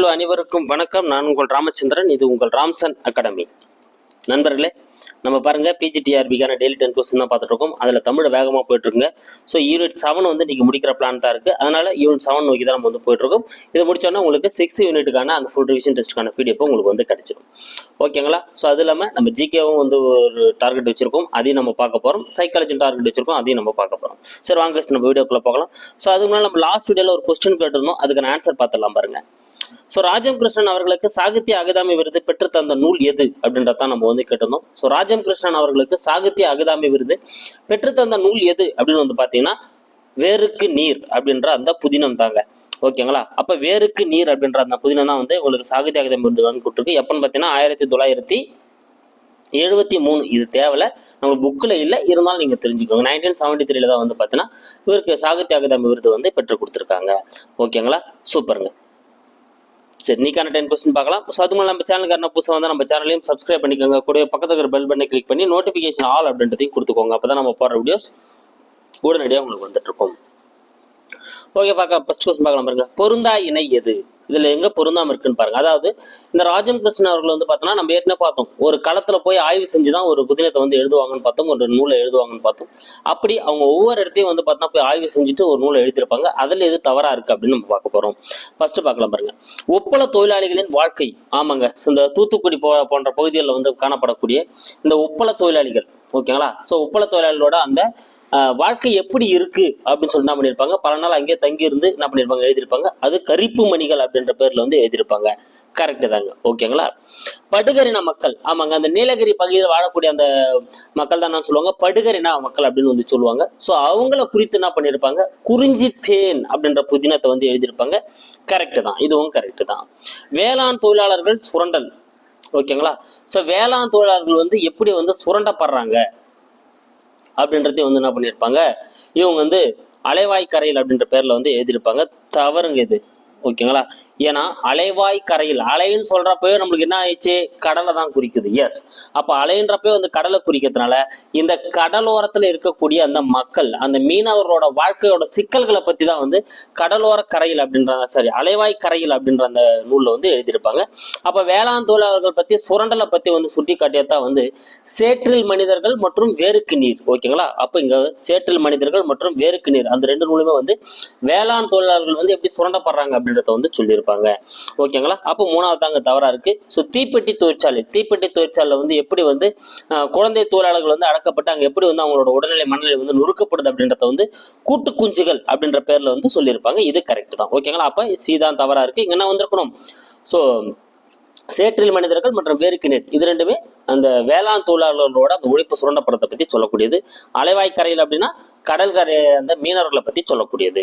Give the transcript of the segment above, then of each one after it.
Hello அனைவருக்கும் வணக்கம். நான் உங்கள் ராமச்சந்திரன். இது உங்கள் ராம்சன் அகாடமி. நண்பர்களே நம்ம பாருங்க பிஜிடிஆர்பிக்கான டெய்லி டென் கொஸ்டின் தான் பார்த்துட்டு இருக்கோம் அதில் தமிழ் வேகமாக போயிட்டுருங்க ஸோ யூனிட் செவன் வந்து நீங்கள் முடிக்கிற பிளான் தான் இருக்குது அதனால் யூனிட் செவன் நோக்கி தான் நம்ம வந்து போயிட்டுருக்கோம் இதை இது முடிச்சோன்னா உங்களுக்கு சிக்ஸ் யூனிட்டுக்கான அந்த ஃபுல் ரிவிஷன் டெஸ்ட்டுக்கான பிடிஎஃப் உங்களுக்கு வந்து கிடச்சிடும் ஓகேங்களா? ஸோ அது இல்லாமல் நம்ம ஜிகேவும் வந்து ஒரு டார்கெட் வச்சுருக்கோம். அதையும் நம்ம பார்க்க போகிறோம் சைக்காலஜி டார்கெட் வச்சுருக்கோம். அதையும் நம்ம பார்க்க போகிறோம் சரி வாங்க நம்ம வீடியோக்குள்ளே பார்க்கலாம் ஸோ அதுக்கு முன்னாடி நம்ம லாஸ்ட் வீடியோவில் ஒரு கொஸ்டின் கேட்டிருந்தோம். அதுக்கான ஆன்சர் பார்த்துடலாம் பாருங்க. ஸோ ராஜம் கிருஷ்ணன் அவர்களுக்கு சாகித்ய அகதாமி விருது பெற்று தந்த நூல் எது அப்படின்றதான் நம்ம வந்து கேட்டிருந்தோம். ஸோ ராஜம் கிருஷ்ணன் அவர்களுக்கு சாகித்ய அகதாமி விருது பெற்று தந்த நூல் எது அப்படின்னு வந்து பார்த்தீங்கன்னா வேருக்கு நீர் அப்படின்ற அந்த புதினம் தாங்க. ஓகேங்களா? அப்ப வேருக்கு நீர் அப்படின்ற அந்த புதினம் தான் வந்து உங்களுக்கு சாகித்ய அகதாமி விருது கொடுத்துருக்கு. எப்பன்னு பார்த்தீங்கன்னா ஆயிரத்தி தொள்ளாயிரத்தி எழுபத்தி மூணு. இது தேவையில்ல. நம்ம புக்கில் இல்லை. இருந்தாலும் நீங்கள் தெரிஞ்சுக்கோங்க. நைன்டீன் செவன்டி த்ரீல தான் வந்து பார்த்தீங்கன்னா இவருக்கு சாகித்ய அகாதமி விருது வந்து பெற்று கொடுத்துருக்காங்க. ஓகேங்களா? சூப்பருங்க. சரி நீக்கான டென் கொஸ்டின் பார்க்கலாம். ஸோ அது மாதிரி நம்ம சேனலுக்கு புதுசாக வந்து நம்ம சேனலையும் சப்ஸ்கிரைப் பண்ணிக்கோங்க. கூட பக்கத்துல இருக்கிற பெல் பட்டனை கிளிக் பண்ணி நோட்டிஃபிகேஷன் ஆல் அப்படின்றதையும் கொடுத்துக்கோங்க. அப்போ தான் நம்ம போடுற வீடியோஸ் உடனடியாக உங்களுக்கு வந்துட்டு இருக்கும். ஓகே பார்க்க ஃபர்ஸ்ட் கொஸ்டின் பார்க்கலாம் பாருங்க. பொருந்தா இணை எது? இதுல எங்க பொருந்தாம இருக்குன்னு பாருங்க. அதாவது இந்த ராஜம் கிருஷ்ணன் அவர்கள் வந்து பார்த்தோம்னா நம்ம ஏற்கனவே பார்த்தோம். ஒரு களத்துல போய் ஆய்வு செஞ்சு தான் ஒரு புதினத்தை வந்து எழுதுவாங்கன்னு பார்த்தோம். ஒரு நூலை எழுதுவாங்கன்னு பார்த்தோம். அப்படி அவங்க ஒவ்வொரு இடத்தையும் வந்து பார்த்தோன்னா போய் ஆய்வு செஞ்சுட்டு ஒரு நூலை எழுதியிருப்பாங்க. அதுல எது தவறா இருக்கு அப்படின்னு நம்ம பார்க்க போறோம். ஃபர்ஸ்ட் பார்க்கலாம் பாருங்க. ஒப்பள தொழிலாளிகளின் வாழ்க்கை. ஆமாங்க. இந்த தூத்துக்குடி போ போன்ற பகுதிகளில் வந்து காணப்படக்கூடிய இந்த ஒப்பள தொழிலாளிகள். ஓகேங்களா? ஸோ ஒப்பள தொழிலாளிகளோட அந்த வாழ்க்கை எப்படி இருக்கு அப்படின்னு சொல்லி என்ன பண்ணியிருப்பாங்க பல நாள் அங்கேயே தங்கி இருந்து என்ன பண்ணியிருப்பாங்க எழுதியிருப்பாங்க. அது கரிப்பு மணிகள் அப்படின்ற பேர்ல வந்து எழுதியிருப்பாங்க. கரெக்டு தாங்க. ஓகேங்களா படுகரின மக்கள். ஆமாங்க. அந்த நீலகிரி பகுதியில் வாழக்கூடிய அந்த மக்கள் தான் சொல்லுவாங்க? படுகரின மக்கள் அப்படின்னு வந்து சொல்லுவாங்க. ஸோ அவங்கள குறித்து என்ன பண்ணியிருப்பாங்க குறிஞ்சி தேன் அப்படின்ற புதினத்தை வந்து எழுதியிருப்பாங்க. கரெக்டு தான். இதுவும் கரெக்டு தான். வேளாண் தொழிலாளர்கள் சுரண்டல். ஓகேங்களா ஸோ வேளாண் தொழிலாளர்கள் வந்து எப்படி வந்து சுரண்டப்படுறாங்க? அப்படின்றதையும் வந்து என்ன பண்ணியிருப்பாங்க? இவங்க வந்து அலைவாய் கரையில் அப்படின்ற பேர்ல வந்து எழுதியிருப்பாங்க. தவறுங்க இது. ஓகேங்களா? ஏன்னா அலைவாய் கரையில் அலைன்னு சொல்றப்பவே நம்மளுக்கு என்ன ஆயிடுச்சு? கடலை தான் குறிக்குது. எஸ் அப்போ அலைன்றப்பவே வந்து கடலை குறிக்கிறதுனால இந்த கடலோரத்தில் இருக்கக்கூடிய அந்த மக்கள் அந்த மீனவர்களோட வாழ்க்கையோட சிக்கல்களை பற்றி தான் வந்து கடலோர கரையில் அப்படின்ற சாரி அலைவாய் கரையில் அப்படின்ற அந்த நூலில் வந்து எழுதியிருப்பாங்க. அப்போ வேளாண் தொழிலாளர்கள் பற்றி சுரண்டலை பற்றி வந்து சுட்டி காட்டியதான் வந்து சேற்றில் மனிதர்கள் மற்றும் வேருக்கு நீர். ஓகேங்களா அப்போ இங்கே சேற்றில் மனிதர்கள் மற்றும் வேருக்கு நீர். அந்த ரெண்டு நூலுமே வந்து வேளாண் தொழிலாளர்கள் வந்து எப்படி சுரண்டப்படுறாங்க அப்படின்றத வந்து சொல்லியிருப்பாங்க. ஓகேங்களா? அப்போ மூணாவது தாங்க தவறா இருக்கு. ஸோ தீப்பெட்டி தொழிற்சாலை. தீப்பெட்டி தொழிற்சாலை வந்து எப்படி வந்து குழந்தை தொழிலாளர்கள் வந்து அடக்கப்பட்டு அங்க எப்படி வந்து அவங்களோட உடல்நிலை மனநிலை வந்து நொறுக்கப்படுது அப்படின்றத வந்து கூட்டு குஞ்சுகள் அப்படின்ற பேர்ல வந்து சொல்லியிருப்பாங்க. இது கரெக்ட் தான். ஓகேங்களா? அப்போ சி தான் தவறா இருக்கு. இங்க என்ன வந்திருக்கணும்? ஸோ சேற்றில் மனிதர்கள் மற்றும் வேருக்கு இது ரெண்டுமே அந்த வேளாண் தொழிலாளர்களோட அந்த உழைப்பு சுரண்டப்படத்தை பத்தி சொல்லக்கூடியது. அலைவாய்க்கரையில் அப்படின்னா கடல்கரை அந்த மீனவர்களை பத்தி சொல்லக்கூடியது.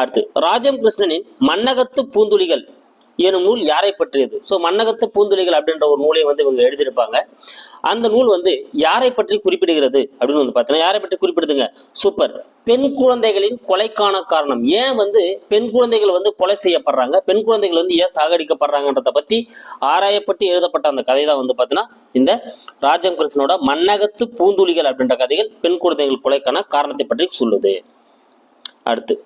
அடுத்து ராஜம் கிருஷ்ணனின் மன்னகத்து பூந்துளிகள் எனும் நூல் யாரை பற்றியது? ஸோ மன்னகத்து பூந்துளிகள் அப்படின்ற ஒரு நூலை வந்து இவங்க எழுதியிருப்பாங்க. அந்த நூல் வந்து யாரை பற்றி குறிப்பிடுகிறது அப்படின்னு வந்து பார்த்தீங்கன்னா யாரை பற்றி குறிப்பிடுதுங்க? சூப்பர். பெண் குழந்தைகளின் கொலைக்கான காரணம். ஏன் வந்து பெண் குழந்தைகள் வந்து கொலை செய்யப்படுறாங்க? பெண் குழந்தைகள் வந்து ஏன் சாகடிக்கப்படுறாங்கன்றத பத்தி ஆராயப்பட்டு எழுதப்பட்ட அந்த கதை தான் வந்து பார்த்தீங்கன்னா இந்த ராஜம் கிருஷ்ணனோட மன்னகத்து பூந்துளிகள் அப்படின்ற கதைகள் பெண் குழந்தைகள் கொலைக்கான காரணத்தை பற்றி சொல்லுது. அடுத்து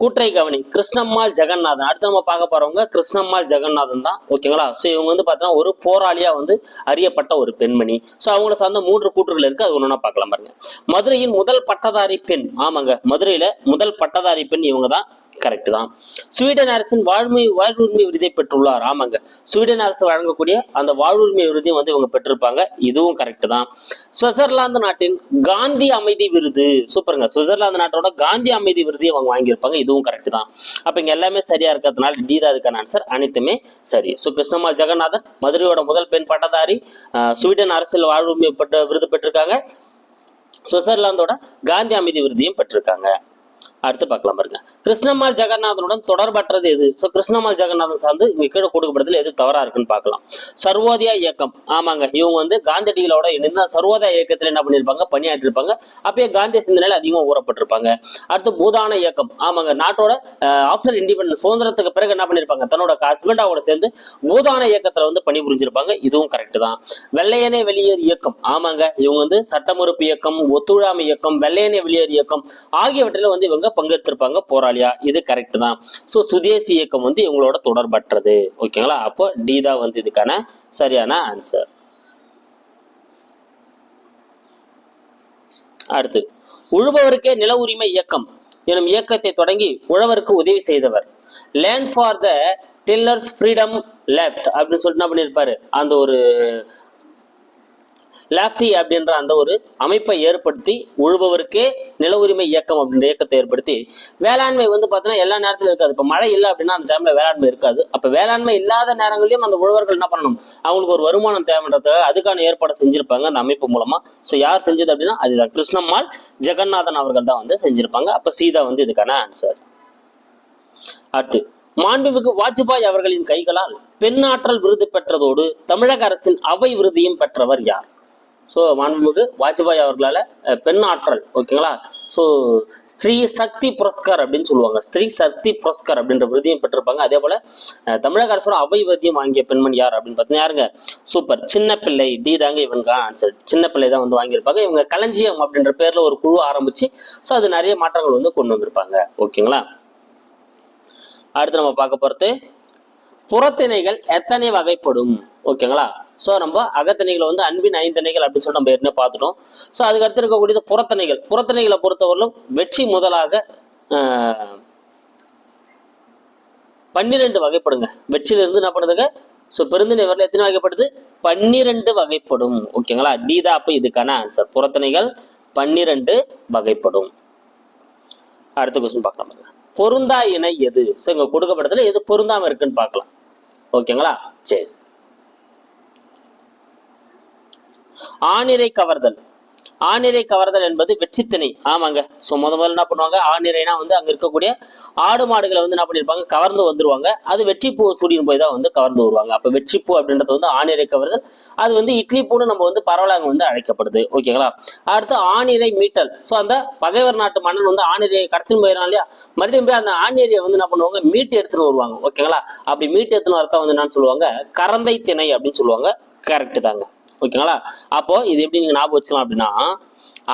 கூற்றை கவனி. கிருஷ்ணம்மாள் ஜெகநாதன். அடுத்து நம்ம பார்க்க போறவங்க கிருஷ்ணம்மாள் ஜெகநாதன் தான். ஓகேங்களா ஸோ இவங்க வந்து பார்த்தீங்கன்னா ஒரு போராளியா வந்து அறியப்பட்ட ஒரு பெண்மணி. ஸோ அவங்கள சார்ந்த மூன்று கூற்றுகள் இருக்கு. அது ஒன்றா பார்க்கலாம் பாருங்க. மதுரையின் முதல் பட்டதாரி பெண். ஆமாங்க. மதுரையில முதல் பட்டதாரி பெண் இவங்க தான். கரெக்ட் தான். ஸ்வீடன் அரசின் வாழ்மை வாழ்வுரிமை விருதை பெற்றுள்ளார் ஆமாங்க ஸ்வீடன் அரசு வழங்கக்கூடிய அந்த வாழ்வுரிமை விருதையும் வந்து இவங்க பெற்றிருப்பாங்க. இதுவும் கரெக்ட் தான். சுவிட்சர்லாந்து நாட்டின் காந்தி அமைதி விருது. சூப்பருங்க சுவிட்சர்லாந்து நாட்டோட காந்தி அமைதி விருதையும் அவங்க வாங்கியிருப்பாங்க. இதுவும் கரெக்ட் தான். அப்ப இங்க எல்லாமே சரியா இருக்கிறதுனால டி தான் அதுக்கான ஆன்சர் அனைத்துமே சரி. ஸோ கிருஷ்ணமால் ஜெகநாதன் மதுரையோட முதல் பெண் பட்டதாரி ஸ்வீடன் அரசியல் வாழ்வுரிமை பெற்ற விருது பெற்றிருக்காங்க. சுவிட்சர்லாந்தோட காந்தி அமைதி விருதையும் பெற்றிருக்காங்க. அடுத்து பார்க்கலாம் பாருங்க. கிருஷ்ணம்மாள் ஜெகநாதனுடன் தொடர்பற்றது எது? ஸோ கிருஷ்ணம்மாள் ஜெகநாதன் சார்ந்து இங்க கீழே கொடுக்கப்படுறதுல எது தவறா இருக்குன்னு பார்க்கலாம். சர்வோதயா இயக்கம். ஆமாங்க இவங்க வந்து காந்தியடிகளோட இணைந்து சர்வோதயா இயக்கத்தில் என்ன பண்ணியிருப்பாங்க? பணியாற்றிருப்பாங்க அப்பயே காந்திய சிந்தனையில் அதிகமாக ஊறப்பட்டிருப்பாங்க. அடுத்து பூதான இயக்கம். ஆமாங்க நாட்டோட ஆஃப்டர் இண்டிபெண்டன்ஸ் சுதந்திரத்துக்கு பிறகு என்ன பண்ணியிருப்பாங்க? தன்னோட ஹஸ்பண்டாவோட சேர்ந்து பூதான இயக்கத்தில் வந்து பணிபுரிஞ்சிருப்பாங்க. இதுவும் கரெக்ட் தான். வெள்ளையனே வெளியேறு இயக்கம். ஆமாங்க இவங்க வந்து சட்டமறுப்பு இயக்கம் ஒத்துழாமை இயக்கம் வெள்ளையனே வெளியேறு இயக்கம் ஆகியவற்றில் வந்து இவங்க பங்கெடுத்திருப்பாங்க போராளியா? இது கரெக்ட் தான். ஸோ சுதேசி இயக்கம் வந்து இவங்களோட தொடர்பற்றது. ஓகேங்களா? அப்போ டி தான் வந்து இதுக்கான சரியான ஆன்சர் அடுத்து உழுபவருக்கே நில உரிமை இயக்கம் எனும் இயக்கத்தை தொடங்கி உழவருக்கு உதவி செய்தவர். Land for the tillers freedom LAFTI அப்படின்னு சொல்லிட்டு என்ன பண்ணியிருப்பாரு? அந்த ஒரு லாப்டி அப்படின்ற அந்த ஒரு அமைப்பை ஏற்படுத்தி உழுபவருக்கே நில உரிமை இயக்கம் அப்படின்ற இயக்கத்தை ஏற்படுத்தி வேளாண்மை வந்து பார்த்தீங்கன்னா எல்லா நேரத்திலும் இருக்காது. இப்போ மழை இல்லை அப்படின்னா அந்த டைம்ல வேளாண்மை இருக்காது. அப்போ வேளாண்மை இல்லாத நேரங்களையும் அந்த உழவர்கள் என்ன பண்ணணும்? அவங்களுக்கு ஒரு வருமானம் தேவைன்றதுக்காக அதுக்கான ஏற்பாடு செஞ்சிருப்பாங்க அந்த அமைப்பு மூலமா. ஸோ யார் செஞ்சது அப்படின்னா அதுதான். கிருஷ்ணம்மாள் ஜெகநாதன் அவர்கள் தான் வந்து செஞ்சிருப்பாங்க. அப்போ சீதா வந்து இதுக்கான ஆன்சர் அடுத்து மாண்புமிகு வாஜ்பாய் அவர்களின் கைகளால் பெண்ணாற்றல் விருது பெற்றதோடு தமிழக அரசின் அவை விருதையும் பெற்றவர் யார்? ஸோ மாண்புமிகு வாஜ்பாய் அவர்களால் பெண் ஆற்றல் ஓகேங்களா? ஸோ ஸ்ரீ சக்தி புரஸ்கார் அப்படின்னு சொல்லுவாங்க. ஸ்ரீ சக்தி புரஸ்கார் அப்படின்ற விருதியும் பெற்றிருப்பாங்க. அதே போல தமிழக அரசோட அவை விருதியும் வாங்கிய பெண்மணி யார் அப்படின்னு பார்த்தீங்கன்னா யாருங்க? சூப்பர். சின்ன பிள்ளை டி தாங்க இவங்க ஆன்சர் சின்ன பிள்ளை தான் வந்து வாங்கியிருப்பாங்க. இவங்க களஞ்சியம் அப்படின்ற பேரில் ஒரு குழு ஆரம்பிச்சு ஸோ அது நிறைய மாற்றங்கள் வந்து கொண்டு வந்திருப்பாங்க. ஓகேங்களா? அடுத்து நம்ம பார்க்க போகிறது புறத்திணைகள் எத்தனை வகைப்படும்? ஓகேங்களா? ஸோ நம்ம அகத்திணைகளை வந்து அன்பின் ஐந்தணைகள் அப்படின்னு சொல்லி நம்ம ஏற்கனவே பார்த்துட்டோம். ஸோ அதுக்கு அடுத்து இருக்கக்கூடியது புறத்தணைகள். புறத்தணைகளை பொறுத்தவரையிலும் வெற்றி முதலாக பன்னிரெண்டு வகைப்படுங்க. வெற்றியிலிருந்து என்ன பண்ணுதுங்க? ஸோ பெருந்திணை வரல எத்தனை வகைப்படுது? பன்னிரெண்டு வகைப்படும். ஓகேங்களா டி தான் அப்போ இதுக்கான ஆன்சர் புறத்தணைகள் பன்னிரெண்டு வகைப்படும். அடுத்த கொஸ்டின் பார்க்கலாம் பாருங்க. பொருந்தா இணை எது? ஸோ இங்கே கொடுக்கப்படத்தில் எது பொருந்தாமல் இருக்குன்னு பார்க்கலாம். ஓகேங்களா சரி. ஆணிரை கவர்தல். ஆணிரை கவர்தல் என்பது வெற்றித்திணை. ஆமாங்க. ஸோ முத முதல்ல என்ன பண்ணுவாங்க? ஆணிரைனா வந்து அங்க இருக்கக்கூடிய ஆடு மாடுகளை வந்து என்ன பண்ணிருப்பாங்க? கவர்ந்து வந்துருவாங்க. அது வெற்றிப்பூ சூடின்னு போய் தான் வந்து கவர்ந்து வருவாங்க. அப்போ வெற்றிப்பூ அப்படின்றது வந்து ஆணிரை கவர்தல். அது வந்து இட்லி பூன்னு நம்ம வந்து பரவலாக வந்து அழைக்கப்படுது. ஓகேங்களா? அடுத்து ஆணிரை மீட்டல். ஸோ அந்த பகைவர் நாட்டு மன்னன் வந்து ஆணிரையை கடத்தின்னு போயிடறான் இல்லையா? மறுபடியும் போய் அந்த ஆணிரையை வந்து என்ன பண்ணுவாங்க? மீட்டு எடுத்துன்னு வருவாங்க. ஓகேங்களா? அப்படி மீட்டு எடுத்துன்னு வரத்தான் வந்து என்னன்னு சொல்லுவாங்க? கரந்தை திணை அப்படின்னு சொல்லுவாங்க. கரெக்ட் தாங்க. ஓகேங்களா? அப்போ இது எப்படி நீங்க ஞாபகம் வச்சுக்கலாம் அப்படின்னா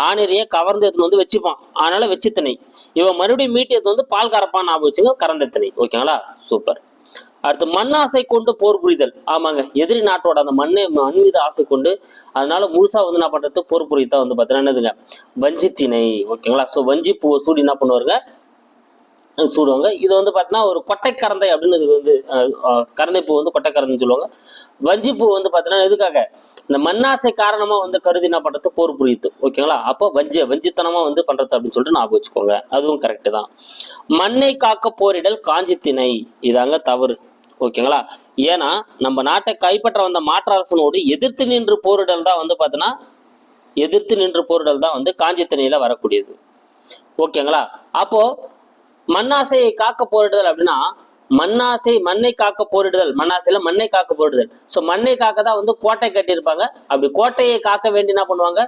ஆணிரையை கவர்ந்து எடுத்துன்னு வந்து வச்சுப்பான். அதனால வச்சுத்தனை திணை இவன் மறுபடியும் மீட்டு எடுத்து வந்து பால் கறப்பான் ஞாபகம் வச்சுங்க கறந்த திணை ஓகேங்களா? சூப்பர். அடுத்து மண் ஆசை கொண்டு போர் புரிதல். ஆமாங்க எதிரி நாட்டோட அந்த மண்ணை மண் மீது ஆசை கொண்டு அதனால முழுசா வந்து என்ன பண்றது? போர் புரிதல் வந்து பார்த்தீங்கன்னா என்னதுங்க? வஞ்சி திணை ஓகேங்களா? ஸோ வஞ்சி பூ சூடி என்ன பண்ணுவாருங்க? சூடுவாங்க இது வந்து பார்த்தீங்கன்னா ஒரு கொட்டை கரந்தை அப்படின்னு இது வந்து கரந்தைப்பூ கரந்தை பூ வந்து கொட்டை கரந்தைன்னு சொல்லுவாங்க. வஞ்சிப்பூ வந்து பார்த்தீங்கன்னா எதுக்காக? இந்த மண்ணாசை காரணமாக வந்து கருதி என்ன பண்ணுறது போர் புரியுது ஓகேங்களா? அப்போ வஞ்ச வஞ்சித்தனமாக வந்து பண்றது அப்படின்னு சொல்லிட்டு ஞாபகம் வச்சுக்கோங்க. அதுவும் கரெக்டு தான். மண்ணை காக்க போரிடல் காஞ்சி திணை இதாங்க தவறு. ஓகேங்களா? ஏன்னா நம்ம நாட்டை கைப்பற்ற வந்த மாற்று அரசனோடு எதிர்த்து நின்று போரிடல் தான் வந்து பார்த்தீங்கன்னா எதிர்த்து நின்று போரிடல் தான் வந்து காஞ்சி திணையில் வரக்கூடியது. ஓகேங்களா? அப்போ மண்ணாசையை காக்க போரிடுதல் அப்படின்னா மண்ணாசை மண்ணை காக்க போரிடுதல். மண்ணாசையில மண்ணை காக்க போரிடுதல். ஸோ மண்ணை காக்க தான் வந்து கோட்டை கட்டியிருப்பாங்க. அப்படி கோட்டையை காக்க வேண்டி என்ன பண்ணுவாங்க?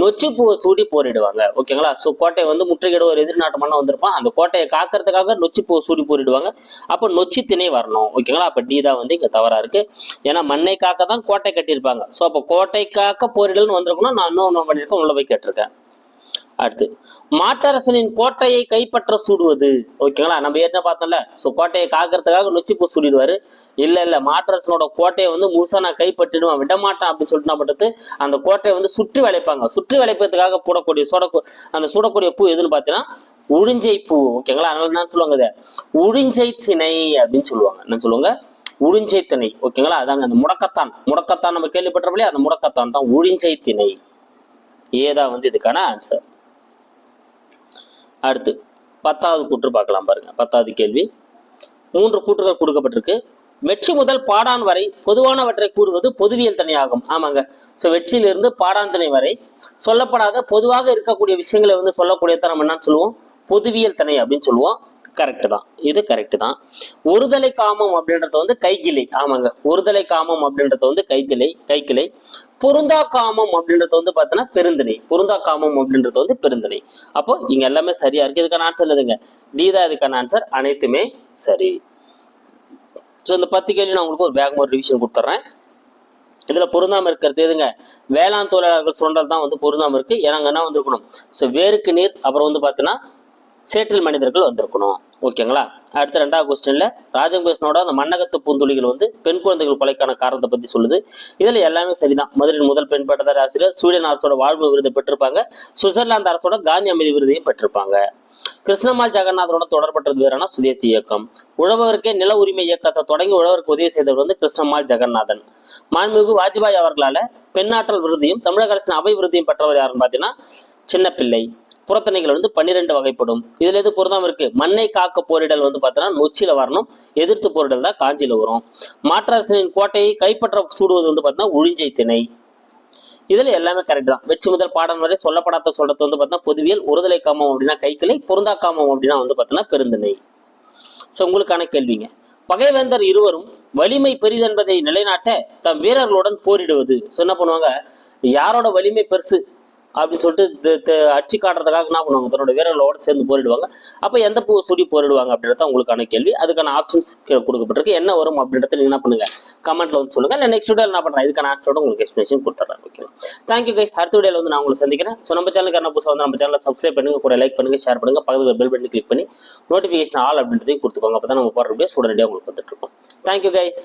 நொச்சு பூவை சூடி போரிடுவாங்க. ஓகேங்களா? ஸோ கோட்டையை வந்து முற்றுகையிட ஒரு எதிர்நாட்டு மண்ணை வந்திருப்பான். அந்த கோட்டையை காக்கிறதுக்காக நொச்சு பூவை சூடி போரிடுவாங்க. அப்போ நொச்சி திணை வரணும். ஓகேங்களா? அப்போ டி தான் வந்து இங்கே தவறா இருக்கு. ஏன்னா மண்ணை காக்க தான் கோட்டை கட்டியிருப்பாங்க. ஸோ அப்போ கோட்டை காக்க போரிடல்னு வந்திருக்கணும் நான் இன்னும் பண்ணியிருக்கேன் உள்ள போய் கேட்டிருக்கேன். அடுத்து மாட்டரசனின் கோட்டையை கைப்பற்ற சூடுவது. ஓகேங்களா நம்ம ஏற்கனவே பார்த்தோம்ல. ஸோ கோட்டையை காக்கிறதுக்காக நொச்சிப்பூ சூடிடுவாரு. இல்ல இல்ல மாட்டரசனோட கோட்டையை வந்து முழுசா நான் கைப்பற்றிடுவேன் விட மாட்டேன் அப்படின்னு சொல்லிட்டு நான் பண்றது அந்த கோட்டையை வந்து சுற்றி வளைப்பாங்க. சுற்றி வளைப்பதுக்காக போடக்கூடிய சுட அந்த சுடக்கூடிய பூ எதுன்னு பார்த்தீங்கன்னா உழிஞ்சை பூ. ஓகேங்களா அதனால என்ன சொல்லுவாங்க இதை. உழிஞ்சை திணை அப்படின்னு சொல்லுவாங்க. என்ன சொல்லுவாங்க? உழிஞ்சை திணை. ஓகேங்களா அதாங்க அந்த முடக்கத்தான். முடக்கத்தான் நம்ம கேள்விப்பட்டபடியே அந்த முடக்கத்தான் தான் உழிஞ்சை திணை. ஏதா வந்து இதுக்கான ஆன்சர் அடுத்து பத்தாவது கூற்று பார்க்கலாம் பாருங்க. பத்தாவது கேள்வி. மூன்று கூற்றுகள் கொடுக்கப்பட்டிருக்கு. வெற்றி முதல் பாடான் வரை பொதுவானவற்றை கூறுவது பொதுவியல் தனியாகும். ஆமாங்க. ஸோ வெற்றியிலிருந்து பாடான் திணை வரை சொல்லப்படாத பொதுவாக இருக்கக்கூடிய விஷயங்களை வந்து சொல்லக்கூடிய நம்ம என்னன்னு சொல்லுவோம்? பொதுவியல் தனை அப்படின்னு சொல்லுவோம். கரெக்டு தான். இது கரெக்டு தான். ஒருதலை காமம் அப்படின்றது வந்து கைகிளை ஆமாங்க. ஒருதலை காமம் அப்படின்றது வந்து கைகிளை கைக்கிளை. பொருந்தா காமம் அப்படின்றது வந்து பார்த்தீங்கன்னா பெருந்திணை. பொருந்தா காமம் அப்படின்றது வந்து பெருந்திணை. அப்போ இங்க எல்லாமே சரியா இருக்கு. இதுக்கான ஆன்சர் என்னதுங்க டி தான் இதுக்கான ஆன்சர் அனைத்துமே சரி. ஸோ இந்த பத்து கேள்வி நான் உங்களுக்கு ஒரு வேகமாக ஒரு ரிவிஷன் கொடுத்துட்றேன் இதில் பொருந்தாமல் இருக்கிறது எதுங்க? வேளாண் தொழிலாளர்கள் சுரண்டல் தான் வந்து பொருந்தாமல் இருக்கு. ஏன்னா அங்கே என்ன வந்திருக்கணும்? ஸோ வேருக்கு நீர் அப்புறம் வந்து பார்த்தீங்கன்னா சேற்றில் மனிதர்கள் வந்திருக்கணும். ஓகேங்களா? அடுத்த ரெண்டாவது கொஸ்டினில் ராஜகோஷனோட அந்த மன்னகத்து பூந்துளிகள் வந்து பெண் குழந்தைகள் கொலைக்கான காரணத்தை பற்றி சொல்லுது. இதில் எல்லாமே சரிதான். மதுரையின் முதல் பெண் பட்டதாரி ஆசிரியர் ஸ்வீடன் அரசோட வாழ்வு விருதை பெற்றிருப்பாங்க. சுவிட்சர்லாந்து அரசோட காந்தி அமைதி விருதையும் பெற்றிருப்பாங்க. கிருஷ்ணமால் ஜெகநாதனோட தொடர்பற்றது வேறனா சுதேசி இயக்கம். உழவருக்கே நில உரிமை இயக்கத்தை தொடங்கி உழவருக்கு உதவி செய்தவர் வந்து கிருஷ்ணமால் ஜெகநாதன். மாண்புமிகு வாஜ்பாய் அவர்களால பெண்ணாற்றல் விருதையும் தமிழக அரசின் அவை விருதையும் பெற்றவர் யாருன்னு பார்த்தீங்கன்னா சின்னப்பிள்ளை. புறத்தணைகள் வந்து பன்னிரெண்டு வகைப்படும். இதுல எது பொருந்தாம இருக்கு. மண்ணை காக்க போரிடல் வந்து பார்த்தோன்னா நொச்சியில வரணும். எதிர்த்து போரிடல் தான் காஞ்சியில வரும். மாற்றரசனின் கோட்டையை கைப்பற்ற சூடுவது வந்து பார்த்தீங்கன்னா உழிஞ்சை திணை. இதுல எல்லாமே கரெக்ட் தான். வெற்றி முதல் பாடம் வரை சொல்லப்படாத சொல்றது வந்து பார்த்தீங்கன்னா பொதுவியல் ஒருதலை காமம் அப்படின்னா கைக்கிளை பொருந்தா காமம் அப்படின்னா வந்து பார்த்தீங்கன்னா பெருந்திணை ஸோ உங்களுக்கான கேள்விங்க. பகைவேந்தர் இருவரும் வலிமை பெரிதென்பதை நிலைநாட்ட தம் வீரர்களுடன் போரிடுவது. ஸோ என்ன பண்ணுவாங்க? யாரோட வலிமை பெருசு? அப்படின்னு சொல்லிட்டு அடிச்சு காட்டுறதுக்காக என்ன பண்ணுவாங்க? தன்னோட வீரர்களோட சேர்ந்து போரிடுவாங்க. அப்போ எந்த பூ சுடி போரிடுவாங்க அப்படின்றத உங்களுக்கான கேள்வி. அதுக்கான ஆப்ஷன்ஸ் கொடுக்கப்பட்டிருக்கு. என்ன வரும் அப்படின்றத நீங்க என்ன பண்ணுங்க? கமெண்ட்ல வந்து சொல்லுங்க. இல்லை நெக்ஸ்ட் வீடியோ என்ன பண்றேன்? இதுக்கான ஆன்சரோட உங்களுக்கு எக்ஸ்பிளேஷன் கொடுத்துட்றேன் ஓகே தேங்க்யூ கைஸ் அடுத்த வீடியோல வந்து நான் உங்களை சந்திக்கிறேன். ஸோ நம்ம சேனலுக்கு என்ன புதுசாக வந்து நம்ம சேனலை சப்ஸ்கிரைப் பண்ணுங்க. கூட லைக் பண்ணுங்க ஷேர் பண்ணுங்க. பக்கத்தில் பெல் பண்ணி கிளிக் பண்ணி நோட்டிஃபிகேஷன் ஆல் அப்படின்றதையும் கொடுத்துக்கோங்க. அப்போ தான் நம்ம போடுற வீடியோஸ் உடனடியாக உங்களுக்கு வந்துட்டு இருக்கும். Thank you guys